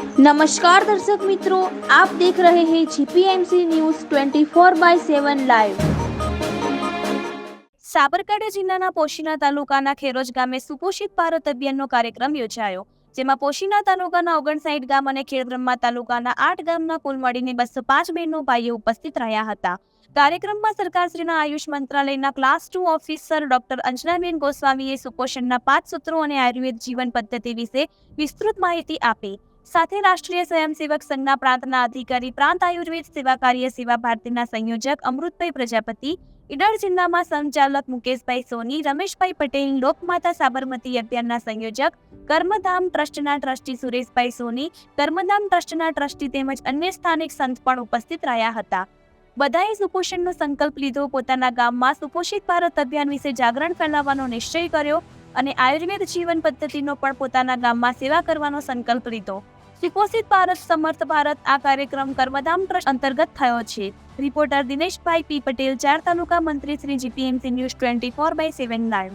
નમસ્કાર દર્શક મિત્રો આપ દેખ રહે હે GPMC news 24 by 7 live Sabarkantha જિલ્લાના પોશીના તાલુકાના ખેરોજ ગામે સુપોષિત ભારત અભિયાનનો કાર્યક્રમ યોજાયો, જેમાં પોશીના તાલુકાના ઓગણસાઠ ગામ અને ખેડબ્રહ્મા તાલુકાના આઠ ગામના કુલ મળીને બસો પાંચ બહેનો ભાઈઓ ઉપસ્થિત રહ્યા હતા. કાર્યક્રમમાં સરકારશ્રીના આયુષ મંત્રાલયના class two officer doctor Anjanaben ગોસ્વામીએ સુપોષણના પાંચ સૂત્રો અને આયુર્વેદ જીવન પદ્ધતિ વિશે વિસ્તૃત માહિતી આપી. સાથે રાષ્ટ્રીય સ્વયંસેવક સંઘના પ્રાંતના અધિકારી, પ્રાંત આયુર્વેદ સેવા કાર્ય સેવા ભારતીના સંયોજક અમૃતભાઈ પ્રજાપતિ, ઈડર જિલ્લામાં સંચાલક મુકેશભાઈ સોની, રમેશભાઈ પટેલ, લોકમાતા સાબરમતી અભિયાનના સંયોજક, કર્મધામ ટ્રસ્ટના ટ્રસ્ટી સુરેશભાઈ સોની, કર્મધામ ટ્રસ્ટના ટ્રસ્ટી તેમજ અન્ય સ્થાનિક સંત પણ ઉપસ્થિત રહ્યા હતા. બધાએ સુપોષણનો સંકલ્પ લીધો, પોતાના ગામમાં સુપોષિત ભારત અભિયાન વિશે જાગરણ ફેલાવવાનો નિશ્ચય કર્યો અને આયુર્વેદ જીવન પદ્ધતિનો પણ પોતાના ગામમાં સેવા કરવાનો સંકલ્પ લીધો. સુપોષિત ભારત, સમર્થ ભારત આ કાર્યક્રમ કર્મધામ ટ્રસ્ટ અંતર્ગત થયો છે. રિપોર્ટર દિનેશભાઈ પી પટેલ, ચાર તાલુકા મંત્રી Shri GPMC news twenty four by seven live